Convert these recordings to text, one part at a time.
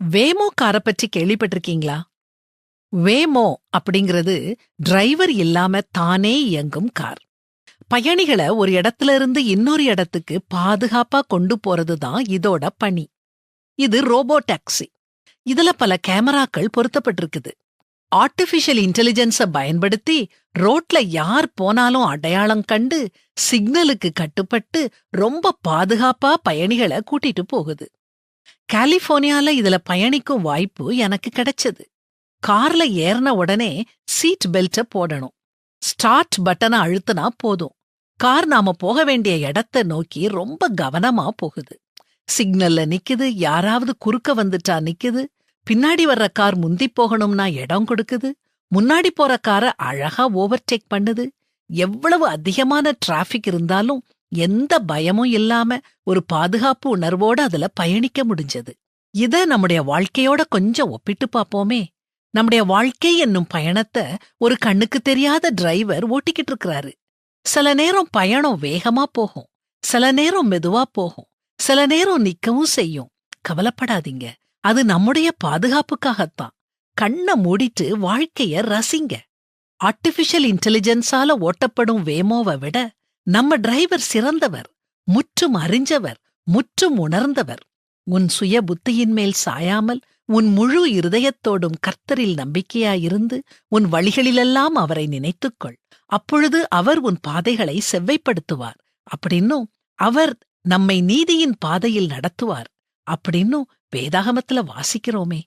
வேமோ காரை பற்றி கேள்விப்பட்டிருக்கீங்களா? வேமோ அப்படிங்கிறது டிரைவர் இல்லாம தானே இயங்கும் கார் பயணிகளை ஒரு இடத்துல இருந்து இன்னொரு இடத்துக்கு பாதுகாப்பா கொண்டு போறது தான் இதோட பணி. இது ரோபோ டாக்ஸி. இதுல பல கேமராக்கள் பொருத்தப்பட்டிருக்குது. ஆர்டிபிஷியல் இன்டெலிஜென்ஸ பயன்படுத்தி ரோட்ல யார் போனாலும் அடையாளம் கண்டு சிக்னலுக்கு கட்டுப்பட்டு ரொம்ப பாதுகாப்பா பயணிகளை கூட்டிட்டு போகுது. கலிபோர்னியால இதுல பயணிக்கும் வாய்ப்பு எனக்கு கிடைச்சது. கார்ல ஏறின உடனே சீட் பெல்ட்ட போடணும். ஸ்டார்ட் பட்டனை அழுத்தினா போதும். கார் நாம போக வேண்டிய இடத்த நோக்கி ரொம்ப கவனமா போகுது. சிக்னல்ல நிக்குது யாராவது குறுக்க வந்துட்டா நிக்குது பின்னாடி வர்ற கார் முந்தி போகணும்னா இடம் கொடுக்குது முன்னாடி போற காரை அழகா ஓவர்டேக் பண்ணுது. எவ்வளவு அதிகமான டிராஃபிக் இருந்தாலும் எந்த பயமும் இல்லாம ஒரு பாதுகாப்பு உணர்வோட அதுல பயணிக்க முடிஞ்சது. இத நம்முடைய வாழ்க்கையோட கொஞ்சம் ஒப்பிட்டு பாப்போமே. நம்முடைய வாழ்க்கை என்னும் பயணத்தை ஒரு கண்ணுக்கு தெரியாத டிரைவர் ஓட்டிக்கிட்டு இருக்கிறாரு. சில நேரம் பயணம் வேகமா போகும். சில நேரம் மெதுவா போகும். சில நேரம் நிக்கவும் செய்யும். கவலைப்படாதீங்க. அது நம்முடைய பாதுகாப்புக்காகத்தான். கண்ணை மூடிட்டு வாழ்க்கைய ரசிங்க. ஆர்டிபிஷியல் இன்டெலிஜென்ஸால ஓட்டப்படும் வேமோவை விட நம்ம டிரைவர் சிறந்தவர் முற்றும் அறிஞ்சவர் முற்றும் உணர்ந்தவர். உன் சுய புத்தியின் மேல் சாயாமல் உன் முழு இருதயத்தோடும் கர்த்தரில் நம்பிக்கையாயிருந்து உன் வழிகளிலெல்லாம் அவரை நினைத்துக்கொள். அப்பொழுது அவர் உன் பாதைகளை செவ்வைப்படுத்துவார். அப்படின்னும் அவர் நம்மை நீதியின் பாதையில் நடத்துவார். அப்படின்னும் வேதாகமத்துல வாசிக்கிறோமே.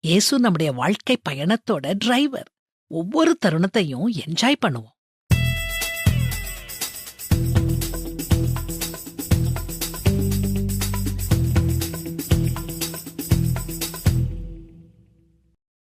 இயேசு நம்முடைய வாழ்க்கை பயணத்தோட டிரைவர் ஒவ்வொரு தருணத்தையும் என்ஜாய் பண்ணுவோம்.